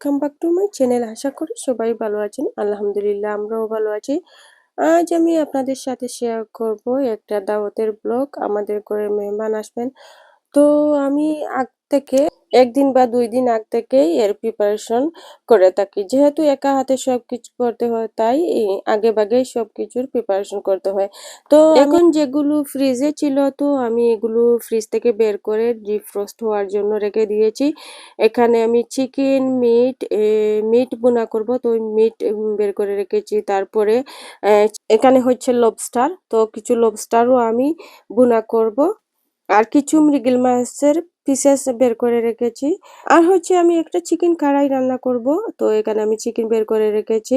Welcome back to my channel আশা করি সবাই ভালো আছেন। আলহামদুলিল্লাহ, আমরাও ভালো আছি। আজ আমি আপনাদের সাথে শেয়ার করব একটা দাওয়াতের ব্লগ আমাদের ঘরে মেহমান আসবেন। তো আমি আগ থেকে একদিন বা দুই দিন আগ থেকেই এর প্রিপারেশন করে থাকি। যেহেতু একা হাতে সব কিছু করতে হয়, তাই আগে ভাগেই সব কিছুর প্রিপারেশন করতে হয়। তো এখন যেগুলো ফ্রিজে ছিল, তো আমি এগুলো ফ্রিজ থেকে বের করে ডিফ্রস্ট হওয়ার জন্য রেখে দিয়েছি। এখানে আমি চিকেন মিট মিট বোনা করব, তো মিট বের করে রেখেছি। তারপরে এখানে হচ্ছে লবস্টার তো কিছু লবস্টারও আমি বোনা করব। আর কিছু মৃগেল মাছের পিসেস বের করে রেখেছি। আর হচ্ছে আমি একটা চিকেন কারাই রান্না করব। তো এখানে আমি চিকেন বের করে রেখেছি।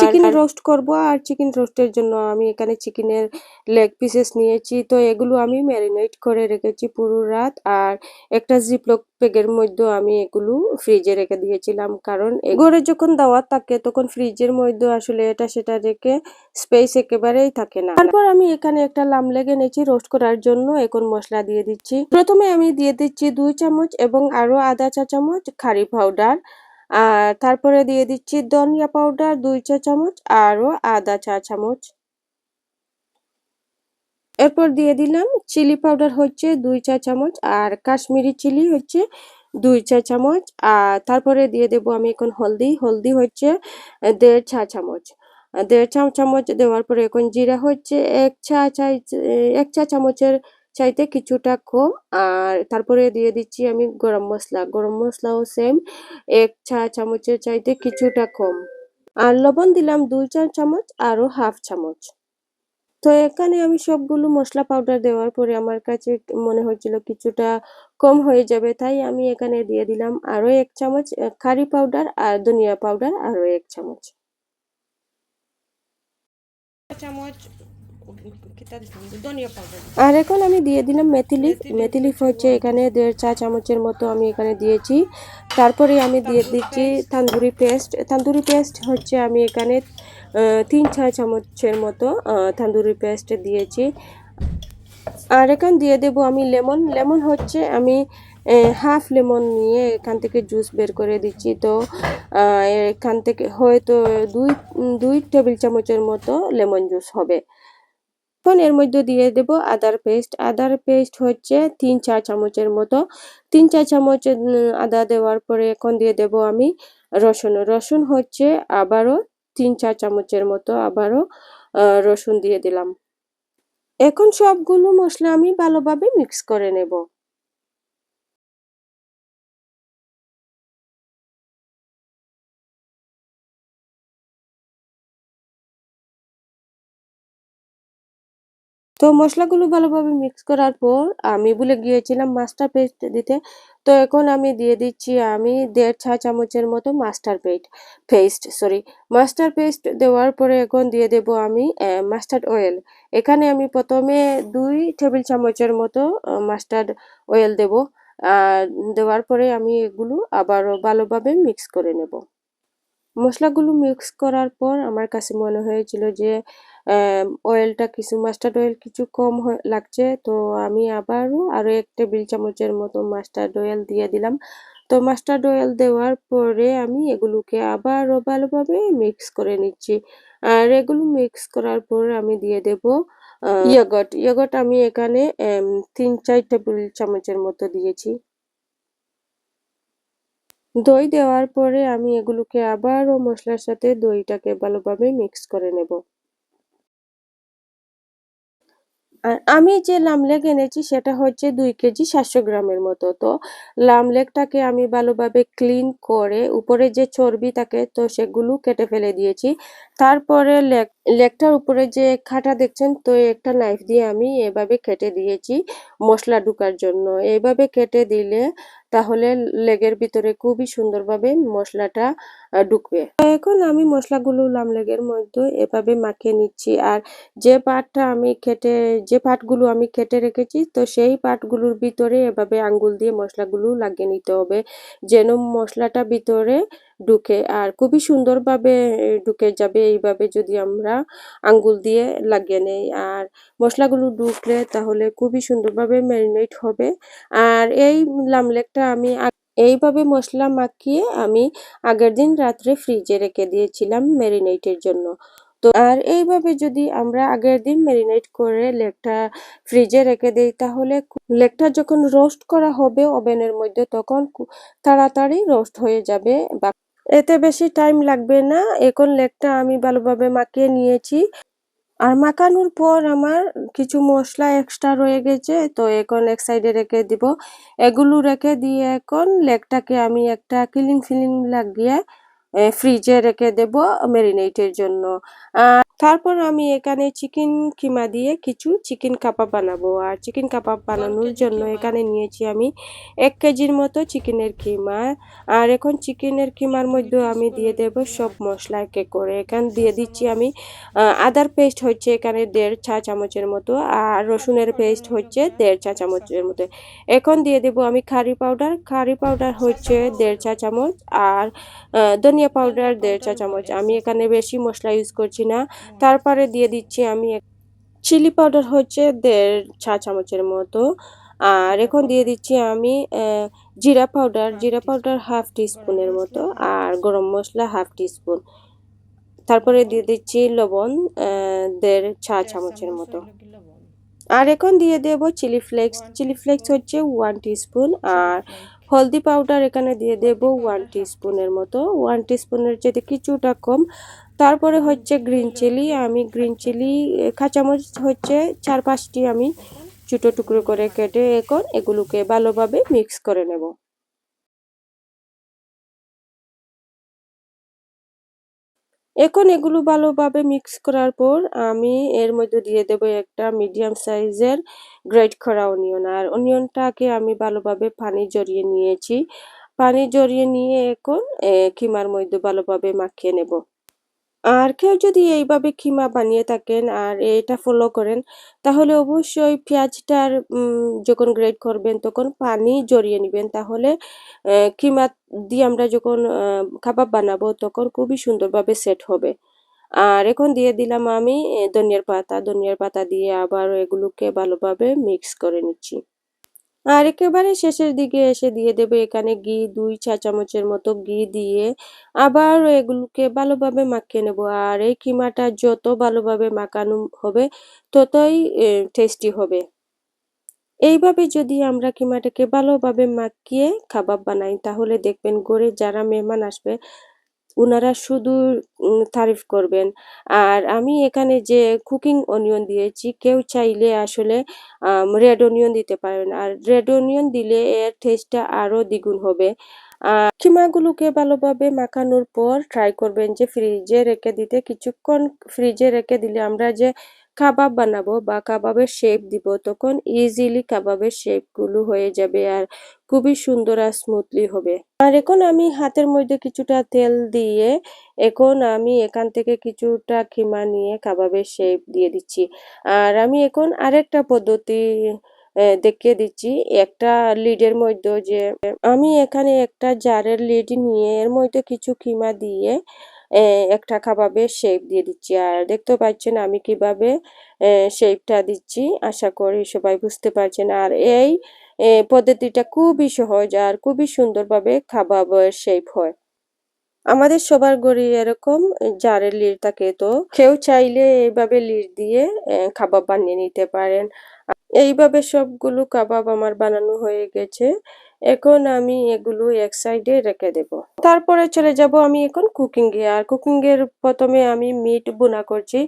চিকেন রোস্ট করব আর চিকেন রোস্টের জন্য আমি এখানে চিকেনের লেগ পিসেস নিয়েছি। তো এগুলো আমি ম্যারিনেট করে রেখেছি পুরো রাত। আর একটা জিপলক প্যাকের মধ্যে আমি এগুলো ফ্রিজে রেখে দিয়েছিলাম। কারণ ঘরে যখন দাওয়াত থাকে তখন ফ্রিজের মধ্যে আসলে এটা সেটা রেখে স্পেস একেবারেই থাকে না। তারপর আমি এখানে একটা লাম লেগে নিয়েছি রোস্ট করার জন্য। এখন মশলা দিয়ে দিচ্ছি। প্রথমে আমি দিয়ে দিচ্ছি দুই চামচ এবং আরও আধা চা চামচ খারি পাউডার আর তারপরে দিয়ে দিচ্ছি ধনিয়া পাউডার দুই চা চামচ, আরও আধা চা চামচ। এরপর দিয়ে দিলাম চিলি পাউডার হচ্ছে দুই চা চামচ, আর কাশ্মীরি চিলি হচ্ছে দুই চা চামচ, আর তারপরে দিয়ে দেব আমি এখন হলদি হলদি হচ্ছে দেড় চা চামচ। দেড় চা চামচ দেওয়ার পরে এখন জিরা হচ্ছে এক চা চাই এক চা চামচের চাইতে কিছুটা কম। আর তারপরে দিয়ে দিচ্ছি আমি গরম মশলা গরম মশলাও সেম এক চা চামচের চাইতে কিছুটা কম। আর লবণ দিলাম দুই চা চামচ আরও হাফ চামচ। তো এখানে আমি সবগুলো মশলা পাউডার দেওয়ার পরে আমার কাছে মনে হয়েছিল কিছুটা কম হয়ে যাবে। তাই আমি এখানে দিয়ে দিলাম আরও এক চামচ কারি পাউডার আর ধনিয়া পাউডার আরও এক চামচ। চামচ আর এখন আমি দিয়ে দিলাম মেথিলিফ মেথিলিফ হচ্ছে এখানে দেড় চা চামচের মতো আমি এখানে দিয়েছি। তারপরে আমি দিয়ে দিচ্ছি তান্দুরি পেস্ট। তান্দুরি পেস্ট হচ্ছে আমি এখানে তিন চা চামচের মতো তান্দুরি পেস্ট দিয়েছি। আর এখন দিয়ে দেব আমি লেমন। লেমন হচ্ছে আমি হাফ লেমন নিয়ে এখান থেকে জুস বের করে দিচ্ছি। তো এখান থেকে হয়তো দুই দুই টেবিল চামচের মতো লেমন জুস হবে। এখন এর মধ্যে দিয়ে দেব আদার পেস্ট। আদার পেস্ট হচ্ছে তিন চার চামচের মতো। তিন চার চামচ আদা দেওয়ার পরে এখন দিয়ে দেব আমি রসুন। রসুন হচ্ছে আবারও তিন চার চামচের মতো আবারও রসুন দিয়ে দিলাম। এখন সবগুলো মশলা আমি ভালোভাবে মিক্স করে নেব। তো মশলাগুলো ভালোভাবে মিক্স করার পর আমি ভুলে গিয়েছিলাম মাস্টার পেস্ট দিতে। তো এখন আমি দিয়ে দিচ্ছি আমি দেড় চা চামচের মতো master paste paste sorry master paste দেওয়ার পরে এখন দিয়ে দেব আমি মাস্টার্ড অয়েল এখানে আমি প্রথমে দুই টেবিল চামচের মতো মাস্টার্ড অয়েল দেব। দেওয়ার পরে আমি এগুলো আবারও ভালোভাবে মিক্স করে নেব। মশলাগুলো মিক্স করার পর আমার কাছে মনে হয়েছিল যে অয়েলটা কিছু মাস্টার্ড অয়েল কিছু কম লাগছে। তো আমি আবারও আরও এক টেবিল চামচের মতো মাস্টার্ড অয়েল দিয়ে দিলাম। তো মাস্টার্ড অয়েল দেওয়ার পরে আমি এগুলোকে আবারও ভালোভাবে মিক্স করে নিচ্ছি। আর এগুলো মিক্স করার পর আমি দিয়ে দেব ইয়গট ইয়গট আমি এখানে তিন, চার টেবিল চামচের মতো দিয়েছি। দই দেওয়ার পরে আমি এগুলোকে আবারও মশলার সাথে দইটাকে ভালোভাবে মিক্স করে নেব। আমি যে লামলেগ এনেছি সেটা হচ্ছে দুই কেজি সাতশো গ্রামের মতো। তো লামলেগটাকে আমি ভালোভাবে ক্লিন করে উপরে যে চর্বি থাকে, তো সেগুলো কেটে ফেলে দিয়েছি। তারপরে লেগ লেগটার উপরে যে খাটা দেখছেন, তো একটা নাইফ দিয়ে আমি এভাবে কেটে দিয়েছি মশলা ঢুকার জন্য। এভাবে কেটে দিলে তাহলে লেগের ভিতরে খুবই সুন্দরভাবে মশলাটা ঢুকবে। এখন আমি মশলাগুলো লাম লেগের মধ্যে এভাবে মাখিয়ে নিচ্ছি। আর যে পাটটা আমি কেটে, যে পাটগুলো আমি কেটে রেখেছি, তো সেই পাটগুলোর ভিতরে এভাবে আঙ্গুল দিয়ে মশলাগুলো লাগিয়ে নিতে হবে। যেন মশলাটা ভিতরে ঢুকে। আর খুবই সুন্দরভাবে ঢুকে যাবে। এইভাবে যদি আমরা আঙ্গুল দিয়ে লাগিয়ে নেই। আর মশলাগুলো ঢুকলে তাহলে খুবই সুন্দরভাবে ম্যারিনেট হবে। আর এই লামলেকটা আমি এইভাবে মশলা মাখিয়ে আমি আগের দিন রাত্রে ফ্রিজে রেখে দিয়েছিলাম ম্যারিনেটের জন্য। তো আর এইভাবে যদি আমরা আগের দিন ম্যারিনেট করে লেগটা ফ্রিজে রেখে দিই, তাহলে লেগটা যখন রোস্ট করা হবে ওভেনের মধ্যে, তখন তাড়াতাড়ি রোস্ট হয়ে যাবে বা এতে বেশি টাইম লাগবে না। এখন লেগটা আমি ভালোভাবে মাখিয়ে নিয়েছি। আর মাখানোর পর আমার কিছু মশলা এক্সট্রা রয়ে গেছে, তো এখন এক সাইডে রেখে দিব। এগুলো রেখে দিয়ে এখন লেগটাকে আমি একটা ক্লিন ফিলিং লাগিয়ে ফ্রিজে রেখে দেব ম্যারিনেটের জন্য। আর তারপর আমি এখানে চিকেন কিমা দিয়ে কিছু চিকেন কাবাব বানাবো। আর চিকেন কাবাব বানানোর জন্য এখানে নিয়েছি আমি এক কেজির মতো চিকেনের কিমা। আর এখন চিকেনের কিমার মধ্যে আমি দিয়ে দেব সব মশলা একে করে। এখানে দিয়ে দিচ্ছি আমি আদার পেস্ট হচ্ছে এখানে দেড় চা চামচের মতো। আর রসুনের পেস্ট হচ্ছে দেড় চা চামচের মতো। এখন দিয়ে দেব আমি কারি পাউডার কারি পাউডার হচ্ছে দেড় চা চামচ। আর ধনিয়া পাউডার দেড় চা চামচ। আমি এখানে বেশি মশলা ইউজ করছি না। তারপরে দিয়ে দিচ্ছি আমি চিলি পাউডার হচ্ছে দেড় চা চামচের মতো। আর এখন দিয়ে দিচ্ছি আমি জিরা পাউডার জিরা পাউডার হাফ টিস্পুনের মতো আর গরম মশলা হাফ টিস্পুন তারপরে দিয়ে দিচ্ছি লবণ দেড় চা চামচের মতো। আর এখন দিয়ে দেব চিলি ফ্লেক্স চিলি ফ্লেক্স হচ্ছে ওয়ান টিস্পুন আর হলদি পাউডার এখানে দিয়ে দেব ওয়ান টিস্পুনের মতো। ওয়ান টিস্পুনের যদি কিছুটা কম, তারপরে হচ্ছে গ্রিন চিলি আমি গ্রিন চিলি কাঁচামরিচ হচ্ছে চার পাঁচটি আমি ছোটো টুকরো করে কেটে এখন এগুলোকে ভালোভাবে মিক্স করে নেব। এখন এগুলো ভালোভাবে মিক্স করার পর আমি এর মধ্যে দিয়ে দেব একটা মিডিয়াম সাইজের গ্রেট করা অনিয়ন আর অনিয়নটাকে আমি ভালোভাবে পানি জড়িয়ে নিয়েছি। পানি জড়িয়ে নিয়ে এখন কিমার মধ্যে ভালোভাবে মাখিয়ে নেব। আর কেউ যদি এইভাবে কিমা বানিয়ে থাকেন আর এটা ফলো করেন, তাহলে অবশ্যই পেঁয়াজটার যখন গ্রেড করবেন, তখন পানি জড়িয়ে নেবেন। তাহলে কিমা দিয়ে আমরা যখন কাবাব বানাবো, তখন খুবই সুন্দরভাবে সেট হবে। আর এখন দিয়ে দিলাম আমি ধনিয়ার পাতা। ধনিয়ার পাতা দিয়ে আবার এগুলোকে ভালোভাবে মিক্স করে নিচ্ছি। আর একেবারে শেষের দিকে এসে দিয়ে দেবে এখানে ঘি, দুই চা চামচের মতো ঘি দিয়ে। আবার এগুলোকে ভালোভাবে মাখিয়ে নেব। আর এই কিমাটা যত ভালোভাবে মাখানো হবে, ততই টেস্টি হবে। এইভাবে যদি আমরা কিমাটাকে ভালোভাবে মাখিয়ে খাবার বানাই, তাহলে দেখবেন গড়ে যারা মেহমান আসবে ওনারা শুধু তারিফ করবেন। আর আমি এখানে যে কুকিং অনিয়ন দিয়েছি, কেউ চাইলে আসলে রেড অনিয়ন দিতে পারেন। আর রেড অনিয়ন দিলে এর টেস্টটা আরও দ্বিগুণ হবে। কিমাগুলোকে ভালোভাবে মাখানোর পর ট্রাই করবেন যে ফ্রিজে রেখে দিতে। কিছুক্ষণ ফ্রিজে রেখে দিলে আমরা যে কাবাব বানাবো বা কাবাবের শেপ দিব, তখন ইজিলি কাবাবের শেপগুলো হয়ে যাবে আর খুবই সুন্দর আর স্মুথলি হবে। আর এখন আমি হাতের মধ্যে কিছুটা তেল দিয়ে এখন আমি এখান থেকে কিছুটা খিমা নিয়ে কাবাবের শেপ দিয়ে দিচ্ছি। আর আমি এখন আরেকটা পদ্ধতি দেখিয়ে দিচ্ছি। একটা লিডের মধ্যে যে, আমি এখানে একটা জারের লিড নিয়ে এর মধ্যে কিছু কিমা দিয়ে একটা কাবাবের শেপ দিয়ে দিচ্ছি। আর দেখতে পাচ্ছেন আমি কীভাবে শেপটা দিচ্ছি। আশা করি সবাই বুঝতে পারছেন। আর এই পদ্ধতিটা খুবই সহজ আর খুবই সুন্দরভাবে কাবাবের শেপ হয়। আমাদের সবার গড়ি এরকম জারের লিড থাকে, তো কেউ চাইলে এইভাবে লিড দিয়ে খাবার বানিয়ে নিতে পারেন। এইভাবে সবগুলো কাবাব আমার বানানো হয়ে গেছে। এখন আমি এগুলো এক সাইডে রেখে দেব। তারপরে চলে যাব আমি এখন কুকিং এ। আর কুকিং এর প্রথমে আমি মিট বোনা করছি।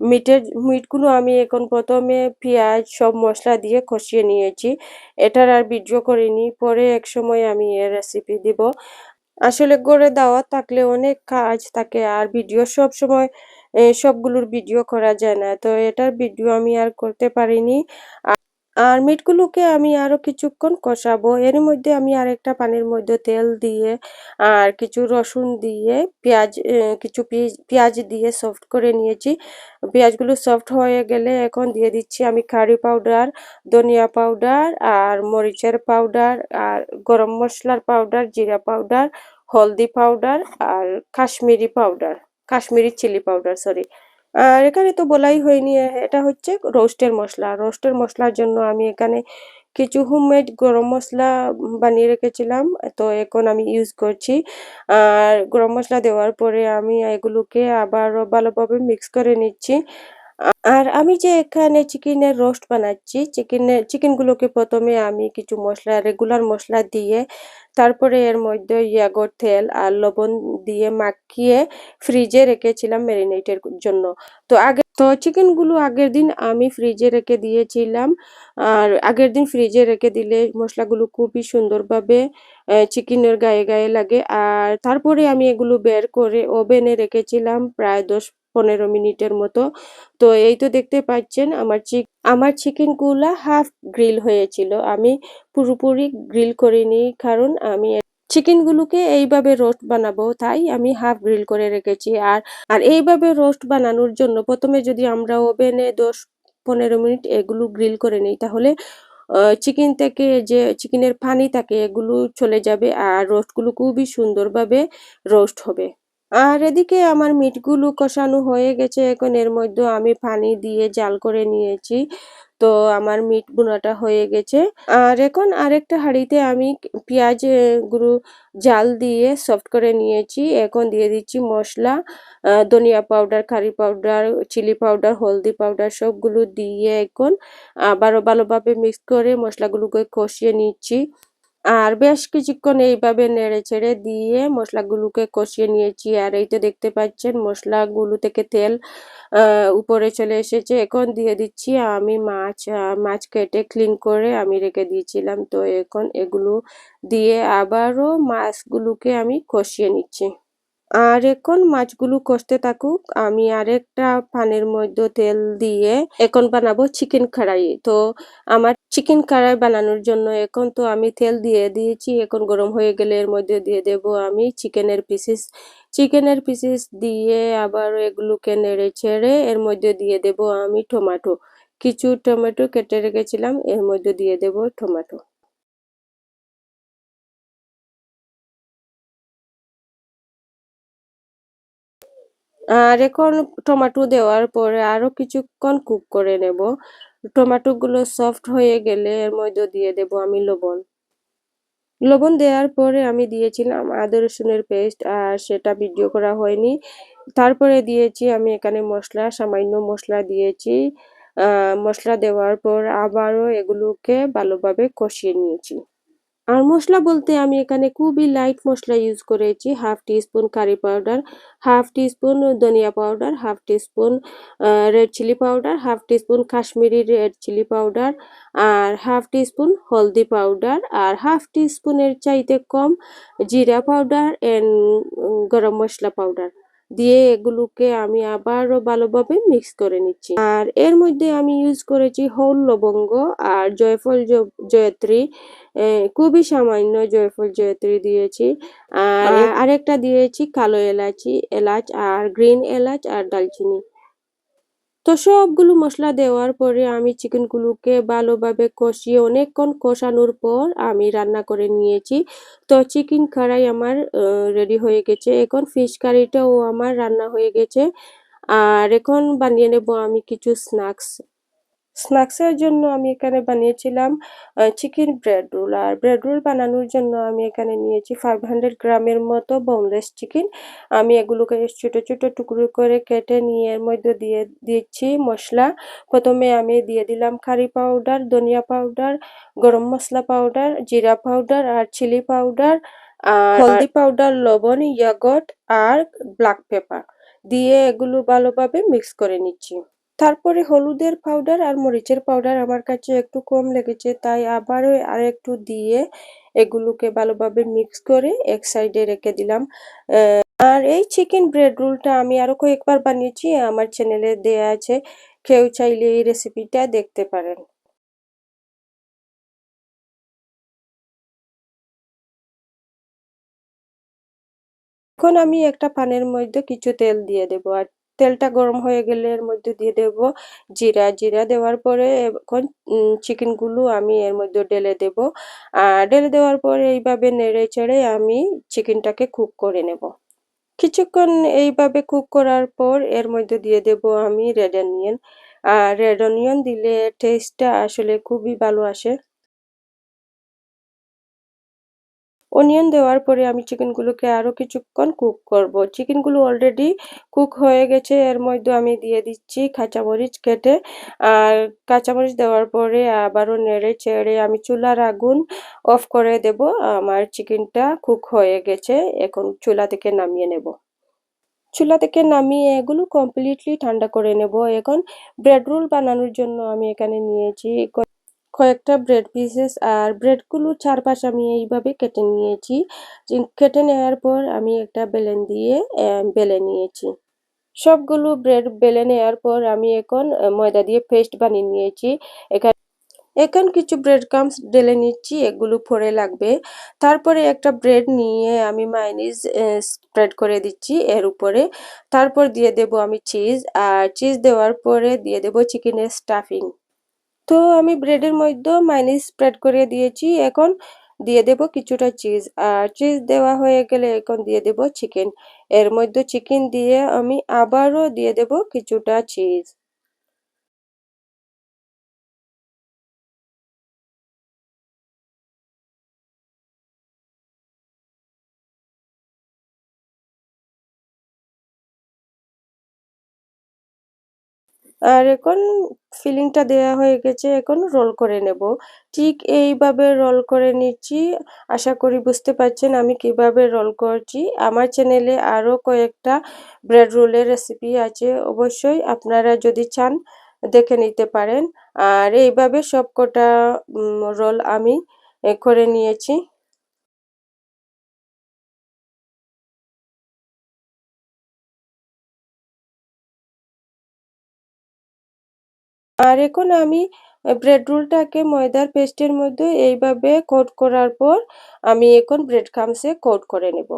মিটের মিটগুলো আমি এখন প্রথমে পেঁয়াজ সব মশলা দিয়ে কষিয়ে নিয়েছি। এটার আর ভিডিও করিনি। পরে এক সময় আমি এর রেসিপি দিব। আসলে গড়ে দেওয়া থাকলে অনেক কাজ থাকে। আর ভিডিও সব সময় সবগুলোর ভিডিও করা যায় না। তো এটার ভিডিও আমি আর করতে পারিনি। আর মিটগুলোকে আমি আরও কিছুক্ষণ কষাবো। এর মধ্যে আমি আরেকটা পানির মধ্যে তেল দিয়ে আর কিছু রসুন দিয়ে, পেঁয়াজ কিছু পেঁয়াজ দিয়ে সফট করে নিয়েছি। পেঁয়াজগুলো সফট হয়ে গেলে এখন দিয়ে দিচ্ছি আমি কারি পাউডার ধনিয়া পাউডার আর মরিচের পাউডার আর গরম মশলার পাউডার জিরা পাউডার হলদি পাউডার আর Kashmiri powder Kashmiri chilli powder sorry আর এখানে তো বলাই হয়নি, এটা হচ্ছে রোস্টের মশলা। রোস্টের মশলার জন্য আমি এখানে কিছু হোমমেড গরম মশলা বানিয়ে রেখেছিলাম, তো এখন আমি ইউজ করছি। আর গরম মশলা দেওয়ার পরে আমি এগুলোকে আবার ভালোভাবে মিক্স করে নিচ্ছি। আর আমি যে এখানে চিকেনের রোস্ট বানাচ্ছি চিকেনের চিকেনগুলোকে প্রথমে আমি কিছু মশলা রেগুলার মশলা দিয়ে তারপরে এর মধ্যে ইয়াগর তেল আর লবণ দিয়ে মাখিয়ে ফ্রিজে রেখেছিলাম ম্যারিনেটের জন্য। তো আগে তো চিকেনগুলো আগের দিন আমি ফ্রিজে রেখে দিয়েছিলাম। আর আগের দিন ফ্রিজে রেখে দিলে মশলাগুলো খুবই সুন্দরভাবে চিকেনের গায়ে গায়ে লাগে। আর তারপরে আমি এগুলো বের করে ওভেনে রেখেছিলাম প্রায় দশ পনেরো মিনিটের মতো। তো এই তো দেখতে পাচ্ছেন, আমার চিক আমার চিকেনগুলা হাফ গ্রিল হয়েছিল। আমি পুরোপুরি গ্রিল করিনি, কারণ আমি চিকেনগুলোকে এইভাবে রোস্ট বানাবো, তাই আমি হাফ গ্রিল করে রেখেছি। আর আর এইভাবে রোস্ট বানানোর জন্য প্রথমে যদি আমরা ওভেনে দশ পনেরো মিনিট এগুলো গ্রিল করে নিই, তাহলে চিকেন থেকে যে চিকেনের পানি থাকে, এগুলো চলে যাবে। আর রোস্টগুলো খুবই সুন্দরভাবে রোস্ট হবে। আর এদিকে আমার মিটগুলো কষানো হয়ে গেছে। এখন এর মধ্যে আমি পানি দিয়ে জাল করে নিয়েছি। তো আমার মিট বোনাটা হয়ে গেছে। আর এখন আরেকটা হাঁড়িতে আমি পেঁয়াজ গুঁড়ো জাল দিয়ে সফট করে নিয়েছি। এখন দিয়ে দিচ্ছি মশলা ধনিয়া powder curry powder chilli powder হলদি পাউডার সবগুলো দিয়ে এখন আবারও ভালোভাবে মিক্স করে মশলাগুলোকে কষিয়ে নিচ্ছি। আর বেশ কিছুক্ষণ এইভাবে নেড়ে ছেড়ে দিয়ে মশলাগুলোকে কষিয়ে নিয়েছি। আর এই তো দেখতে পাচ্ছেন, মশলাগুলো থেকে তেল উপরে চলে এসেছে। এখন দিয়ে দিচ্ছি আমি মাছ মাছ কেটে ক্লিন করে আমি রেখে দিয়েছিলাম। তো এখন এগুলো দিয়ে আবারও মাছগুলোকে আমি কষিয়ে নিচ্ছি। আর এখন মাছগুলো কষতে থাকুক, আমি আরেকটা পানের মধ্যে তেল দিয়ে এখন বানাবো চিকেন কড়াই। তো আমার চিকেন কড়াই বানানোর জন্য এখন তো আমি তেল দিয়ে দিয়েছি, এখন গরম হয়ে গেলে এর মধ্যে দিয়ে দেব আমি চিকেনের পিসেস চিকেনের পিসেস দিয়ে আবার এগুলোকে নেড়ে ছেড়ে এর মধ্যে দিয়ে দেব আমি টমেটো। কিছু টমেটো কেটে রেখেছিলাম, এর মধ্যে দিয়ে দেব টমেটো। আর এখন টমেটো দেওয়ার পরে আরও কিছুক্ষণ কুক করে নেব। টমেটোগুলো সফট হয়ে গেলে এর মধ্যে দিয়ে দেব আমি লবণ। লবণ দেওয়ার পরে আমি দিয়েছিলাম আদা রসুনের পেস্ট আর সেটা ভিডিও করা হয়নি। তারপরে দিয়েছি আমি এখানে মশলা, সামান্য মশলা দিয়েছি। মশলা দেওয়ার পর আবারও এগুলোকে ভালোভাবে কষিয়ে নিয়েছি। আর মশলা বলতে আমি এখানে খুবই লাইট মশলা ইউজ করেছি half teaspoon curry powder half teaspoon ধনিয়া powder half teaspoon red chilli powder half teaspoon Kashmiri red chilli powder আর হাফ টিস্পুন হলদি পাউডার আর হাফ টি টিস্পুনের চাইতে কম জিরা পাউডার অ্যান্ড গরম মশলা পাউডার দিয়ে এগুলোকে আমি আবারও ভালোভাবে মিক্স করে নিচ্ছি। আর এর মধ্যে আমি ইউজ করেছি হোল লবঙ্গ আর জয়ফল জয়ত্রী খুবই সামান্য জয়ফল জয়ত্রী দিয়েছি। আর আরেকটা দিয়েছি কালো এলাচি এলাচ আর গ্রিন এলাচ আর দালচিনি তো সবগুলো মশলা দেওয়ার পরে আমি চিকেনগুলোকে ভালোভাবে কষিয়ে অনেকক্ষণ কষানোর পর আমি রান্না করে নিয়েছি। তো চিকেন কারাই আমার রেডি হয়ে গেছে। এখন ফিশ কারিটাও আমার রান্না হয়ে গেছে। আর এখন বানিয়ে নেব আমি কিছু স্ন্যাক্স স্ন্যাক্সের জন্য আমি এখানে বানিয়েছিলাম চিকেন ব্রেড রোল আর ব্রেড রোল বানানোর জন্য আমি এখানে নিয়েছি ফাইভ হান্ড্রেড গ্রামের মতো বোনলেস চিকেন আমি এগুলোকে ছোটো ছোটো টুকরো করে কেটে নিয়ে এর মধ্যে দিয়ে দিচ্ছি মশলা। প্রথমে আমি দিয়ে দিলাম কারি পাউডার ধনিয়া পাউডার গরম মশলা পাউডার জিরা পাউডার আর চিলি পাউডার আর হলদি পাউডার লবণ ইয়াগট আর ব্ল্যাক পেপার দিয়ে এগুলো ভালোভাবে মিক্স করে নিচ্ছি। তারপরে হলুদের পাউডার আর মরিচের পাউডার আমার কাছে একটু কম লেগেছে, তাই আবারও আর একটু দিয়ে এগুলোকে ভালোভাবে মিক্স করে এক সাইডে রেখে দিলাম। আর এই চিকেন ব্রেড রোলটা আমি আরও কয়েকবার বানিয়েছি, আমার চ্যানেলে দেয়া আছে, কেউ চাইলে এই রেসিপিটা দেখতে পারেন। এখন আমি একটা পানের মধ্যে কিছু তেল দিয়ে দেবো, আর তেলটা গরম হয়ে গেলে এর মধ্যে দিয়ে দেব জিরা। জিরা দেওয়ার পরে এখন চিকেনগুলো আমি এর মধ্যে ঢেলে দেব। আর ঢেলে দেওয়ার পরে এইভাবে নেড়ে চেড়ে আমি চিকেনটাকে কুক করে নেব। কিছুক্ষণ এইভাবে কুক করার পর এর মধ্যে দিয়ে দেব আমি রেড অনিয়ন আর রেড অনিয়ন দিলে টেস্টটা আসলে খুবই ভালো আসে। অনিয়ন দেওয়ার পরে আমি চিকেনগুলোকে আরও কিছুক্ষণ কুক করব। চিকেনগুলো অলরেডি কুক হয়ে গেছে। এর মধ্যে আমি দিয়ে দিচ্ছি কাঁচামরিচ কেটে। আর কাঁচামরিচ দেওয়ার পরে আবারও নেড়ে চেড়ে আমি চুলার আগুন অফ করে দেব। আমার চিকেনটা কুক হয়ে গেছে। এখন চুলা থেকে নামিয়ে নেব। চুলা থেকে নামিয়ে এগুলো কমপ্লিটলি ঠান্ডা করে নেব। এখন ব্রেড রোল বানানোর জন্য আমি এখানে নিয়েছি কয়েকটা ব্রেড পিসেস আর ব্রেডগুলো চারপাশ আমি এইভাবে কেটে নিয়েছি। কেটে নেওয়ার পর আমি একটা বেলেন দিয়ে বেলে নিয়েছি। সবগুলো ব্রেড বেলে নেওয়ার পর আমি এখন ময়দা দিয়ে পেস্ট বানিয়ে নিয়েছি। এখানে, এখন কিছু ব্রেড ক্রামস ঢেলে নিচ্ছি, এগুলো পরে লাগবে। তারপরে একটা ব্রেড নিয়ে আমি মাইনিজ স্প্রেড করে দিচ্ছি এর উপরে। তারপর দিয়ে দেব আমি চিজ আর চিজ দেওয়ার পরে দিয়ে দেব চিকেনের স্টাফিং তো আমি ব্রেডের মধ্যে মাইনিস স্প্রেড করে দিয়েছি। এখন দিয়ে দেব কিছুটা চিজ আর চিজ দেওয়া হয়ে গেলে এখন দিয়ে দেব চিকেন এর মধ্যে চিকেন দিয়ে আমি আবারও দিয়ে দেব কিছুটা চিজ আর এখন ফিলিংটা দেওয়া হয়ে গেছে, এখন রোল করে নেব। ঠিক এইভাবে রোল করে নিচ্ছি, আশা করি বুঝতে পারছেন আমি কীভাবে রোল করছি। আমার চ্যানেলে আরও কয়েকটা ব্রেড রোলের রেসিপি আছে, অবশ্যই আপনারা যদি চান দেখে নিতে পারেন। আর এইভাবে সব কটা রোল আমি করে নিয়েছি। আর এখন আমি ব্রেড রোলটাকে ময়দার পেস্টের মধ্যে এইভাবে কোট করার পর আমি এখন ব্রেড ক্রামসে কোট করে নেব।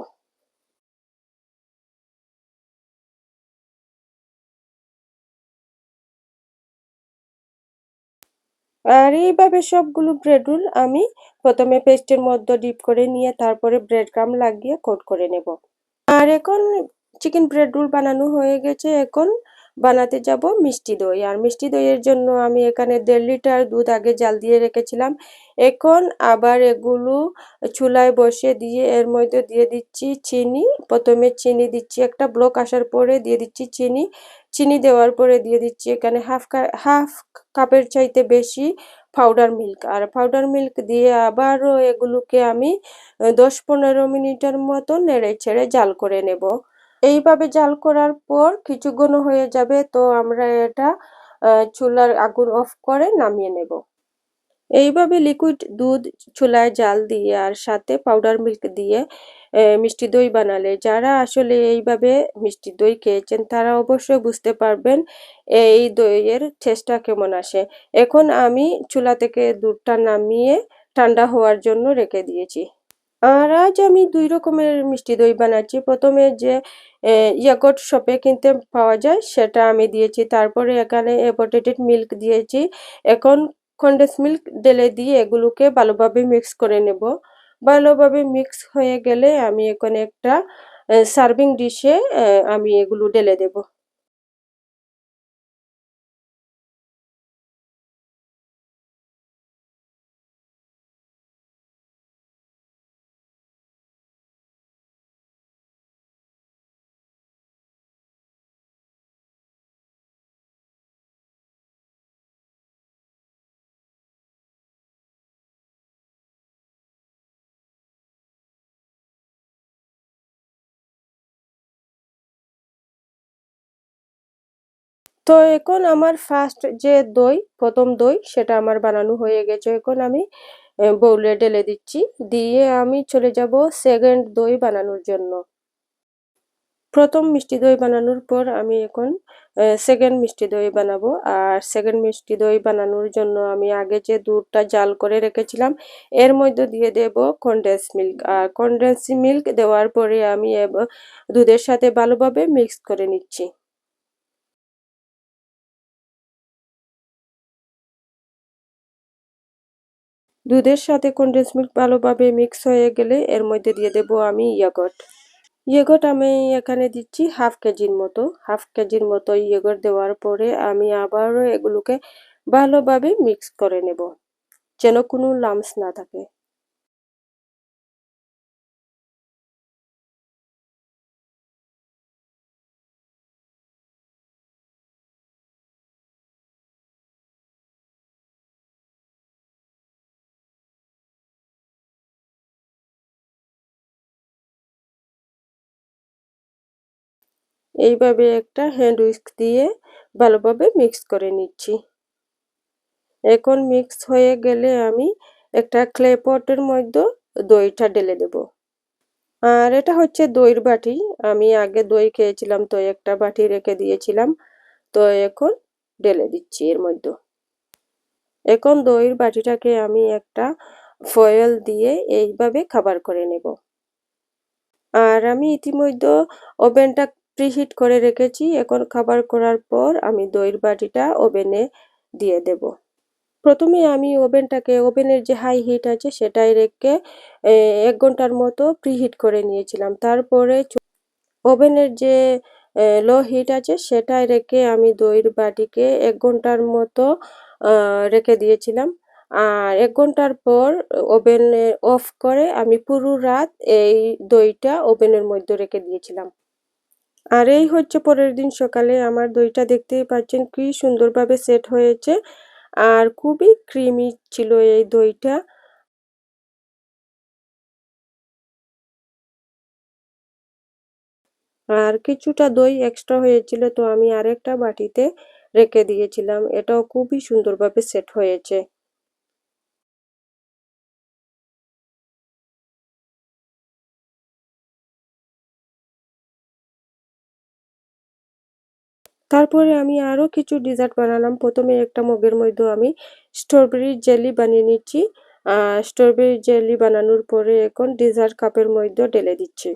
আর এইভাবে সবগুলো ব্রেড রোল আমি প্রথমে পেস্টের মধ্যে ডিপ করে নিয়ে তারপরে ব্রেড ক্রাম লাগিয়ে কোট করে নেব। আর এখন চিকেন ব্রেড রোল বানানো হয়ে গেছে এখন বানাতে যাব মিষ্টি দই। আর মিষ্টি দইয়ের জন্য আমি এখানে দেড় লিটার দুধ আগে জাল দিয়ে রেখেছিলাম। এখন আবার এগুলো চুলায় বসে দিয়ে এর মধ্যে দিয়ে দিচ্ছি চিনি। প্রথমে চিনি দিচ্ছি, একটা ব্লক আসার পরে দিয়ে দিচ্ছি চিনি। চিনি দেওয়ার পরে দিয়ে দিচ্ছি এখানে হাফ হাফ কাপের চাইতে বেশি পাউডার মিল্ক আর পাউডার মিল্ক দিয়ে আবারও এগুলোকে আমি দশ পনেরো মিনিটের মতো নেড়ে ছেড়ে জাল করে নেব। এইভাবে জাল করার পর কিছু ঘন হয়ে যাবে, তো আমরা এটা চুলার আগুন অফ করে নামিয়ে নেব। এইভাবে লিকুইড দুধ চুলায় জাল দিয়ে আর সাথে পাউডার মিল্ক দিয়ে মিষ্টি দই বানালে। যারা আসলে এইভাবে মিষ্টি দই খেয়েছেন, তারা অবশ্যই বুঝতে পারবেন এই দইয়ের টেস্টটা কেমন আসে। এখন আমি চুলা থেকে দুধটা নামিয়ে ঠান্ডা হওয়ার জন্য রেখে দিয়েছি। আর আজ আমি দুই রকমের মিষ্টি দই বানাচ্ছি। প্রথমে যে ইয়াগট শপে কিনতে পাওয়া যায়, সেটা আমি দিয়েছি। তারপরে এখানে এভোটেটেড মিল্ক দিয়েছি। এখন কন্ডেন্স মিল্ক ডেলে দিয়ে এগুলোকে ভালোভাবে মিক্স করে নেব। ভালোভাবে মিক্স হয়ে গেলে আমি এখানে একটা সার্ভিং ডিশে আমি এগুলো ঢেলে দেব। তো এখন আমার ফার্স্ট যে দই, প্রথম দই, সেটা আমার বানানো হয়ে গেছে। এখন আমি বৌলে ঢেলে দিচ্ছি। দিয়ে আমি চলে যাব সেকেন্ড দই বানানোর জন্য। প্রথম মিষ্টি দই বানানোর পর আমি এখন সেকেন্ড মিষ্টি দই বানাবো। আর সেকেন্ড মিষ্টি দই বানানোর জন্য আমি আগে যে দুধটা জাল করে রেখেছিলাম, এর মধ্যে দিয়ে দেব কনডেন্স মিল্ক আর কনডেন্স মিল্ক দেওয়ার পরে আমি দুধের সাথে ভালোভাবে মিক্স করে নিচ্ছি। দুধের সাথে কন্ডেন্স মিল্ক ভালোভাবে মিক্স হয়ে গেলে এর মধ্যে দিয়ে দেব আমি ইয়াগট ইয়েগট আমি এখানে দিচ্ছি হাফ কেজির মতো। হাফ কেজির মতো ইয়েগট দেওয়ার পরে আমি আবারও এগুলোকে ভালোভাবে মিক্স করে নেব, যেন কোনো লামস না থাকে। এইভাবে একটা হ্যান্ড উইস্ক দিয়ে ভালোভাবে মিক্স করে নিচ্ছি। এখন মিক্স হয়ে গেলে আমি একটা ক্লে পটের মধ্যে দইটা ঢেলে দেব। আর এটা হচ্ছে দইয়ের বাটি। আমি আগে দই খেয়েছিলাম, তো একটা বাটি রেখে দিয়েছিলাম, তো এখন ঢেলে দিচ্ছি এর মধ্যে। এখন দইয়ের বাটিটাকে আমি একটা ফয়েল দিয়ে এইভাবে খাবার করে নেব। আর আমি ইতিমধ্যে ওভেনটা প্রিহিট করে রেখেছি। এখন খাবার করার পর আমি দইয়ের বাটিটা ওভেনে দিয়ে দেব। প্রথমে আমি ওভেনটাকে, ওভেনের যে হাই হিট আছে সেটাই রেখে এক ঘণ্টার মতো প্রিহিট করে নিয়েছিলাম। তারপরে ওভেনের যে লো হিট আছে সেটাই রেখে আমি দইয়ের বাটিকে এক ঘণ্টার মতো রেখে দিয়েছিলাম। আর এক ঘণ্টার পর ওভেনে অফ করে আমি পুরো রাত এই দইটা ওভেনের মধ্যে রেখে দিয়েছিলাম। আর এই হচ্ছে পরের দিন সকালে আমার দইটা দেখতেই পাচ্ছেন কি সুন্দরভাবে সেট হয়েছে আর খুবই ক্রিমি ছিল এই দইটা। আর কিছুটা দই এক্সট্রা হয়েছিল তো আমি আরেকটা বাটিতে রেখে দিয়েছিলাম। এটাও খুবই সুন্দরভাবে সেট হয়েছে। তারপরে আমি আরও কিছু ডিজার্ট বানালাম। প্রথমে একটা মগের মধ্যে আমি স্ট্রবেরি জেলি বানিয়ে নিচ্ছি। স্ট্রবেরি জেলি বানানোর পরে এখন ডিজার্ট কাপের মধ্যে ঢেলে দিচ্ছি।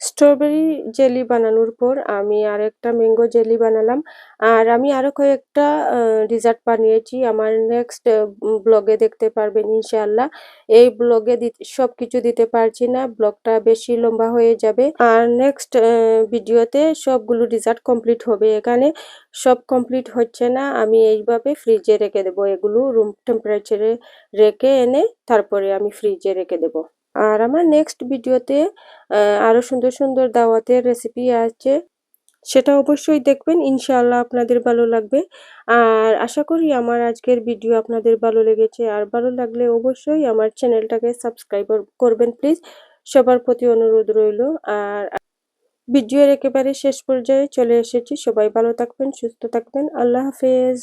স্ট্রবেরি জেলি বানানোর পর আমি আর একটা ম্যাঙ্গো জেলি বানালাম। আর আমি আরও কয়েকটা ডিজার্ট বানিয়েছি। আমার নেক্সট ব্লগে দেখতে পারবেন ইনশাআল্লাহ। এই ব্লগে সব কিছু দিতে পারছি না। ব্লগটা বেশি লম্বা হয়ে যাবে। আর নেক্সট ভিডিওতে সবগুলো ডিজার্ট কমপ্লিট হবে। এখানে সব কমপ্লিট হচ্ছে না। আমি এইভাবে ফ্রিজে রেখে দেবো। এগুলো রুম টেম্পারেচারে রেখে এনে তারপরে আমি ফ্রিজে রেখে দেবো। আর আমার নেক্সট ভিডিওতে আরও সুন্দর সুন্দর দাওয়াতের রেসিপি আছে, সেটা অবশ্যই দেখবেন, ইনশাআল্লাহ আপনাদের ভালো লাগবে। আর আশা করি আমার আজকের ভিডিও আপনাদের ভালো লেগেছে, আর ভালো লাগলে অবশ্যই আমার চ্যানেলটাকে সাবস্ক্রাইব করবেন প্লিজ সবার প্রতি অনুরোধ রইল, আর ভিডিওর একেবারে শেষ পর্যায়ে চলে এসেছি। সবাই ভালো থাকবেন, সুস্থ থাকবেন। আল্লাহ হাফেজ।